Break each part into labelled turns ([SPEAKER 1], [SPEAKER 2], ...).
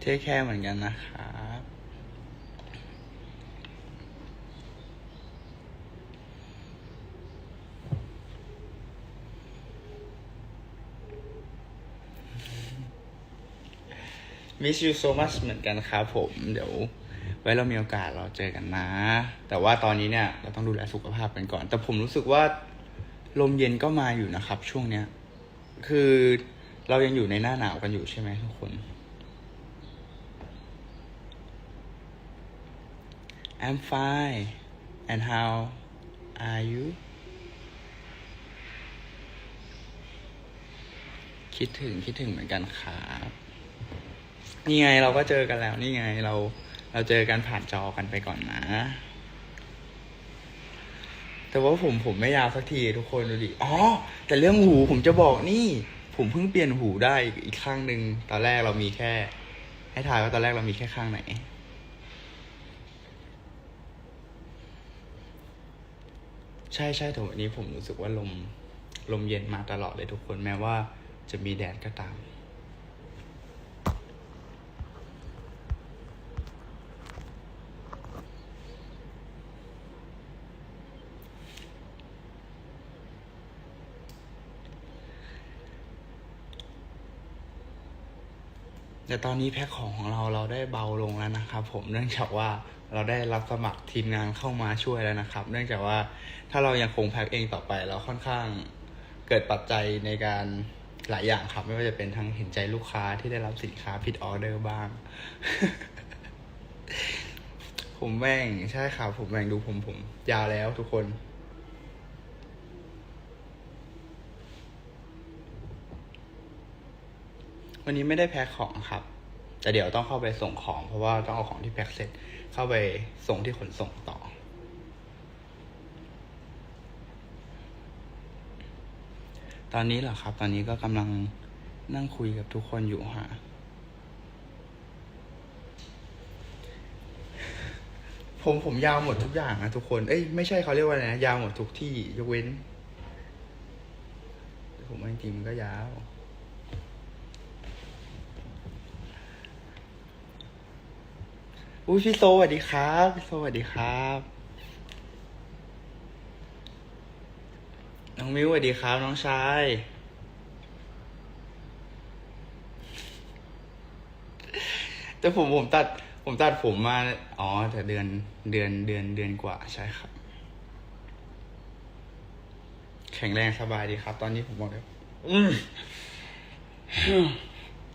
[SPEAKER 1] เทคแค่เหมือนกันนะครับมิส you so much เหมือนกันครับผม เดี๋ยวไว้เรามีโอกาสเราเจอกันนะ แต่ว่าตอนนี้เนี่ย เราต้องดูแลสุขภาพกันก่อน แต่ผมรู้สึกว่าลมเย็นก็มาอยู่นะครับ ช่วงเนี้ย คือเรายังอยู่ในหน้าหนาวกันอยู่ใช่ไหมทุกคน I'm fine and how are you คิดถึงคิดถึงเหมือนกันครับนี่ไงเราก็เจอกันแล้วนี่ไงเราเราเจอกันผ่านจอกันไปก่อนนะ แต่ว่าผมผมไม่ยาวสักทีทุกคนดูดิอ๋อแต่เรื่องหูผมจะบอกนี่ ผมเพิ่งเปลี่ยนหูได้อีกอีกข้างหนึ่งตอนแรกเรามีแค่ ให้ทายว่าตอนแรกเรามีแค่ข้างไหน ใช่ใช่แต่วันนี้ผมรู้สึกว่าลมลมเย็นมาตลอดเลยทุกคนแม้ว่าจะมีแดดก็ตาม แต่ตอนนี้แพ็คของของเราเราได้เบาลงแล้วนะครับ ผมเนื่องจากว่าเราได้รับสมัครทีมงานเข้ามาช่วยแล้วนะครับ เนื่องจากว่าถ้าเรายังคงแพ็คเองต่อไปเราค่อนข้างเกิดปัจจัยในการหลายอย่างครับ ไม่ว่าจะเป็นทั้งเห็นใจลูกค้าที่ได้รับสินค้าผิดออเดอร์บ้าง ผมแบ่งใช่ครับผมแบ่งดูผมผม ยาวแล้วทุกคน วันนี้ไม่ได้แพ็คของครับ แต่เดี๋ยวต้องเข้าไปส่งของ เพราะว่าต้องเอาของที่แพ็คเสร็จ เข้าไปส่งที่ขนส่งต่อ ตอนนี้เหรอครับ ตอนนี้ก็กำลังนั่งคุยกับทุกคนอยู่ฮะผมผมยาวหมดทุกอย่างนะทุกคน เอ้ยไม่ใช่เขาเรียกว่าอะไรนะยาวหมดทุกที่ยกเว้น ผมจริงๆมันก็ยาว อุ้ยพี่โซสวัสดีครับพี่โซสวัสดีครับน้องมิวสวัสดีครับ น้องชายแต่ผมผมตัด ผมตัดผมมา อ๋อ แต่เดือนเดือนเดือนเดือนกว่าใช่ครับ แข็งแรงสบายดีครับ ตอนนี้ผมบอกเลยอืม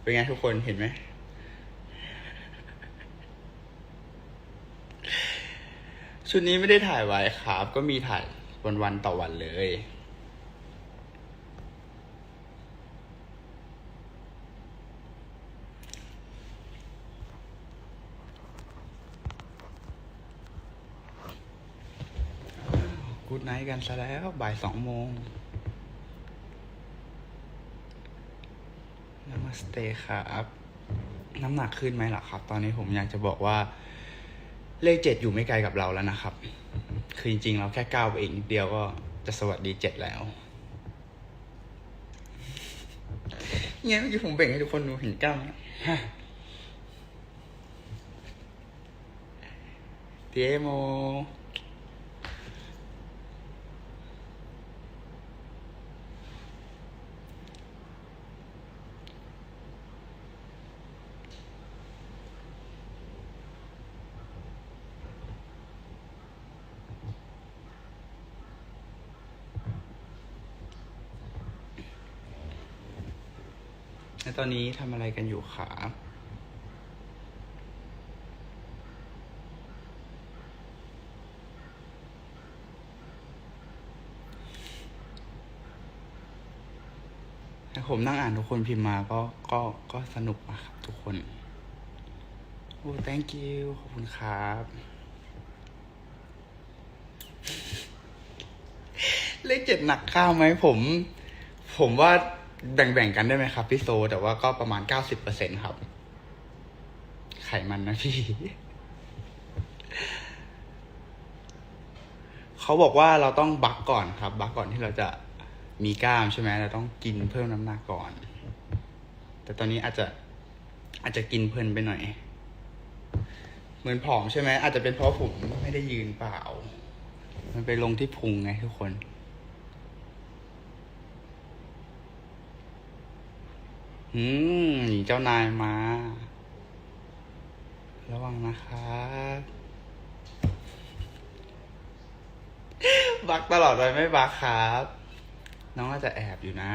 [SPEAKER 1] เป็นไงทุกคนเห็นไหม ชุดนี้ไม่ได้ถ่ายไว้ครับ ก็มีถ่ายวันวันต่อวันเลย กูดไนท์กันซะแล้วบ่ายสองโมงนามาสเตครับ น้ำหนักขึ้นไหมล่ะครับ ตอนนี้ผมอยากจะบอกว่า เลขเจ็ดอยู่ไม่ไกลกับเราแล้วนะครับ คือจริงๆ เราแค่ก้าวไปอีกนิดเดียวก็จะสวัสดีเจ็ดแล้วเนี่ยเมื่อกี้ผมเบ่งให้ทุกคนดูเห็นกล้ามไหมเตียโม แล้วตอนนี้ทำอะไรกันอยู่ครับแต่ผมนั่งอ่านทุกคนพิมพ์มาก็ก็ก็สนุกนะครับทุกคน โอ้ thank you ขอบคุณครับ เลขเจ็ดหนักข้าวไหมผม ผมว่า แบ่งๆกันได้ไหมครับพี่โซ แต่ว่าก็ประมาณเก้าสิบเปอร์เซ็นครับ ไขมันนะพี่ เขาบอกว่าเราต้องบักก่อนครับ บักก่อนที่เราจะมีกล้ามใช่ไหมเราต้องกินเพิ่มน้ำหนักก่อน แต่ตอนนี้อาจจะอาจจะกินเพลินไปหน่อย เหมือนผอมใช่ไหมอาจจะเป็นเพราะผมไม่ได้ยืนเปล่า มันไปลงที่พุงไงทุกคน อืมเจ้านายมา ระวังนะครับบักตลอดเลยไม่บักครับ น้องอาจจะแอบอยู่นะ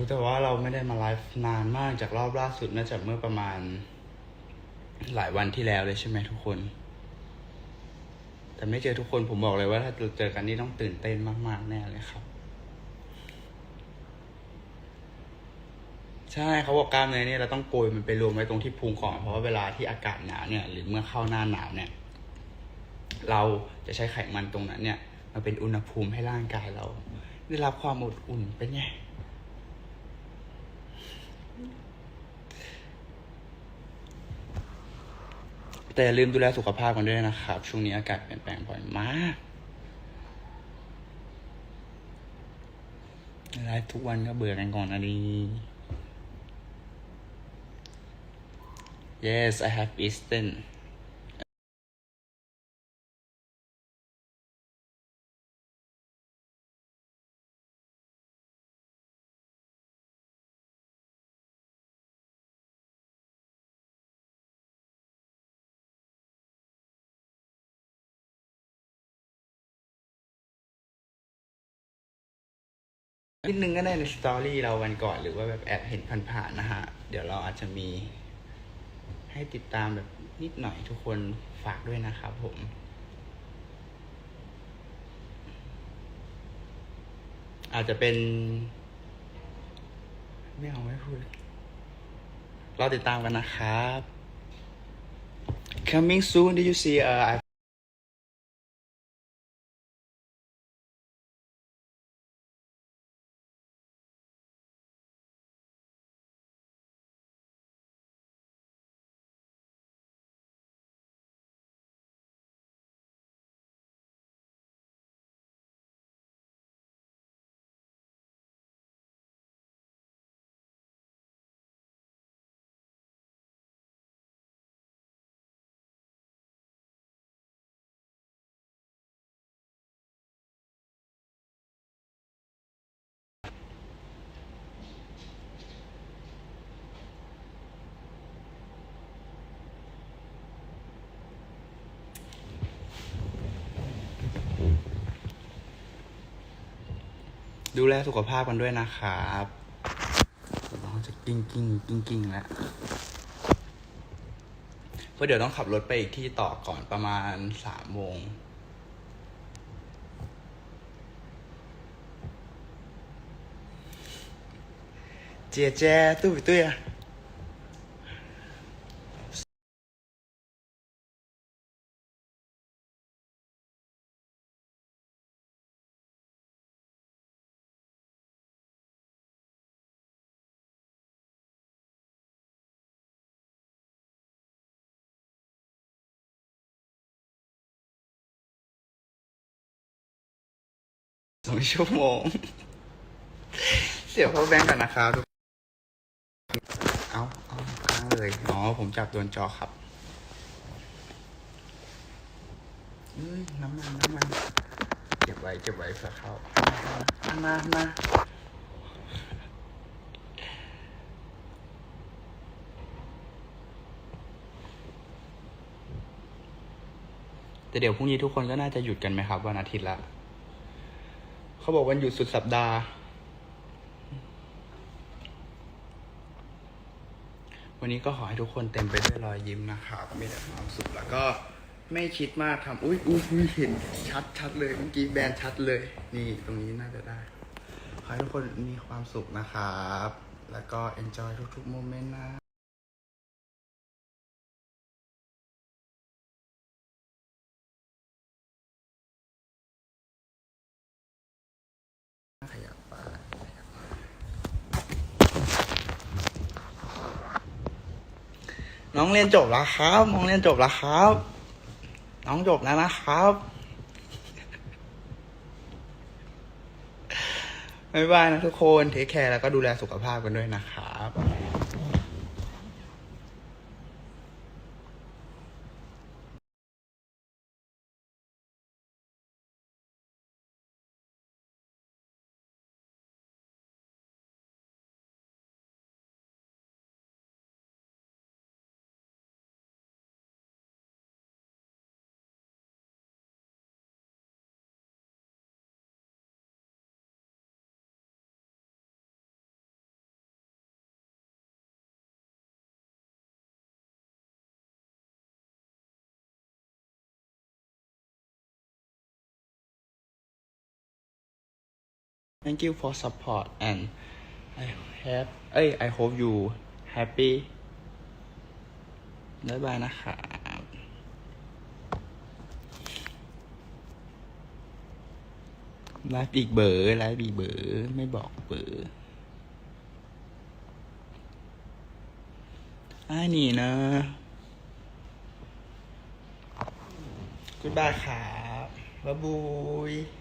[SPEAKER 1] ยแต่ว่าเราไม่ได้มาไลฟ์นานมากจากรอบล่าสุดน่าจะเมื่อประมาณ หลายวันที่แล้วเลยใช่ไหมทุกคน แต่ไม่เจอทุกคนผมบอกเลยว่าถ้าเจอกันนี่ต้องตื่นเต้นมากๆแน่เลยครับ ใช่เขาบอกกล้ามเนื้อเนี่ยเราต้องโกยมันไปรวมไว้ตรงที่พุงก่อนเพราะว่าเวลาที่อากาศหนาวเนี่ย หรือเมื่อเข้าหน้าหนาวเนี่ย เราจะใช้ไขมันตรงนั้นเนี่ยมาเป็นอุณหภูมิให้ร่างกายเรา ได้รับความอบอุ่นเป็นไง แต่ลืมดูแลสุขภาพกันด้วยนะครับ ช่วงนี้อากาศเปลี่ยนแปลงบ่อยมากไลฟ์ทุกวันก็เบื่อกันก่อนนะดี Yes I have eaten นิดนึงก็ได้ในสตอรี่เราวันก่อนหรือว่าแบบแอบเห็นผ่านๆนะฮะ เดี๋ยวเราอาจจะมี ให้ติดตามแบบนิดหน่อยทุกคนฝากด้วยนะครับผมอาจจะเป็น ไม่เอาไม่พูดเรอติดตามกันนะครับ coming soon did you see uh I ดูแลสุขภาพกันด้วยนะครับน้องจะกิ้งกิ้งกิ้งกิ้งแล้วเพราะเดี๋ยวต้องขับรถไปอีกที่ต่อก่อนประมาณสามโมงเจียแจตุ้ สองชั่วโมง เสียบเข้าแบงก์กันนะครับทุกเอาเอาค้างเลย อ๋อ ผมจับโดนจอครับเอ้ยน้ำมันน้ำมันเก็บไว้เก็บไว้เผื่อเข้ามามามาแต่เดี๋ยวพรุ่งนี้ทุกคนก็น่าจะหยุดกันไหมครับ วันอาทิตย์ละ เขาบอกวันหยุดสุดสัปดาห์ วันนี้ก็ขอให้ทุกคนเต็มไปด้วยรอยยิ้มนะครับมีแต่ความสุขแล้วก็ไม่คิดมากทำอุ้ยอุ้ยเห็นชัดชัดเลยเมื่อกี้แบรนชัดเลย นี่ตรงนี้น่าจะได้ ขอให้ทุกคนมีความสุขนะครับ แล้วก็ enjoy ทุกๆโมเมนต์นะ น้องเรียนจบแล้วครับ น้องเรียนจบแล้วครับ น้องจบแล้วนะครับบ๊ายบายนะทุกคน เทคแคร์แล้วก็ดูแลสุขภาพกันด้วยนะครับ Thank you for support and I have เอ้ย I hope you happy บ๊ายบายนะครับไลฟ์อีกเบอร์ไลฟ์อีกเบอร์ไม่บอกเบอร์ไอ้นี่นะ Goodbye ครับบ๊ายบาย